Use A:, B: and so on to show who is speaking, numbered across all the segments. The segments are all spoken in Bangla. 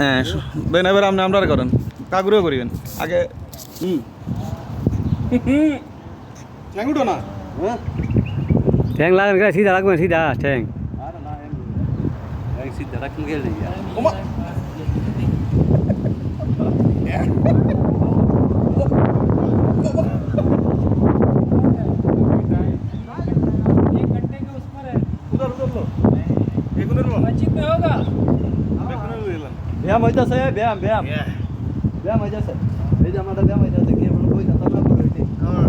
A: হ্যাঁ দেন এবার আপনি আমরা করেন। কাকুরেও করিবেন। আগে হুম। ঠ্যাঙ্গুটো না?
B: হ্যাঁ।
C: ঠ্যাং লাগান গেলে সিধা রাখবেন সিধা ঠ্যাং
B: সিধা না
A: লো এগুনের দিলাম
B: ব্যায়াম হইতাছে ব্যায়াম ব্যায়াম ব্যায়াম হইতাছে এই যে আমাদের ব্যায়াম হইতাছে কি বলব ওই দাঁত না করে হইতে
A: হ্যাঁ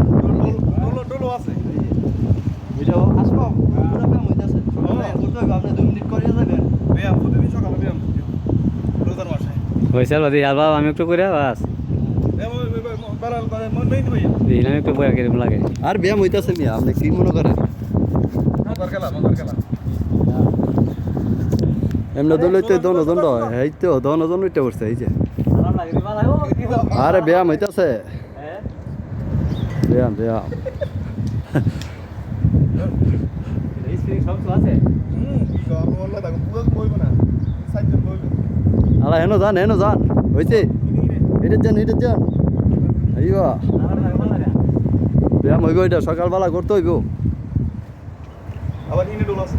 A: ডোলো ডোলো আছে।
B: বুঝো আসব পুরো ব্যায়াম হইতাছে করতে হবে আপনি দুই মিনিট করে যাবেন
A: ব্যায়াম প্রতিদিন সকালে ব্যায়াম রোজার মাসে
C: হয়েছে বাদি আর বাবা আমি একটু করে বাস
A: মন
B: আর ব্যায়াম হইতাছে মিয়া আপনি কি মনে করেন
A: খেলা খেলা।
B: এমনি দল হইতে দন দণ্ড এই তো দন দন উঠে পড়ছে, এই যে। আরে ব্যায়াম হইতাছে। ব্যায়াম ব্যায়াম। আলা হেন যান হেন যান। হইছে? এটা যান ব্যায়াম হইব এটা, সকালবেলা করতে হইব
A: ইনি ডোল আছে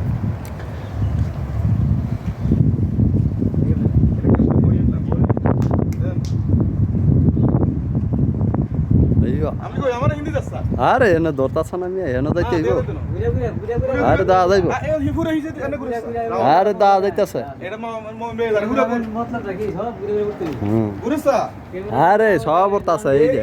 B: আইবা
A: আমি কই আমার হিন্দি দাস্তা
B: আরে এনে দরতাছ না মিয়া এনে যাইতে হইব। আরে দা যাইব। আরে দা যাইতাছে। আরে সব বর্তাছে এই যে।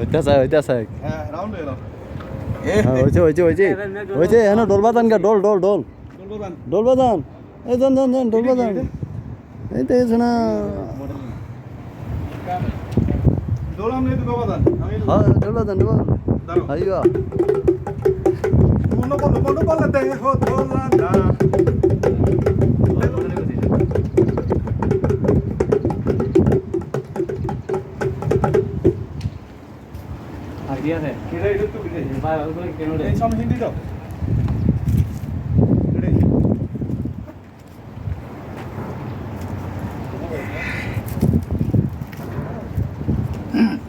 B: হইতাছে হইতাছে
A: হ্যাঁ রাউন্ড হয়ে
B: হ্যাঁ, হইছে হইছে হইছে হইছে হেন ডোল বাদান গা ডোল ডোল ডোল
A: বলবান
B: ডোল বাদান এই যান যান যান ডোল বাদান এই তো এসে না
A: দোলাম নেই তো বাবাদান আমি
B: হ্যাঁ ডোল বাদান ডোল
A: দাঁড়াও
B: আইবা
A: মনো মনো হিন্দি আছে এটা এটা
C: তো বিদেশি
A: ভাই ওগুলো কেন রে এই সব হিন্দি দাও Mm-hmm.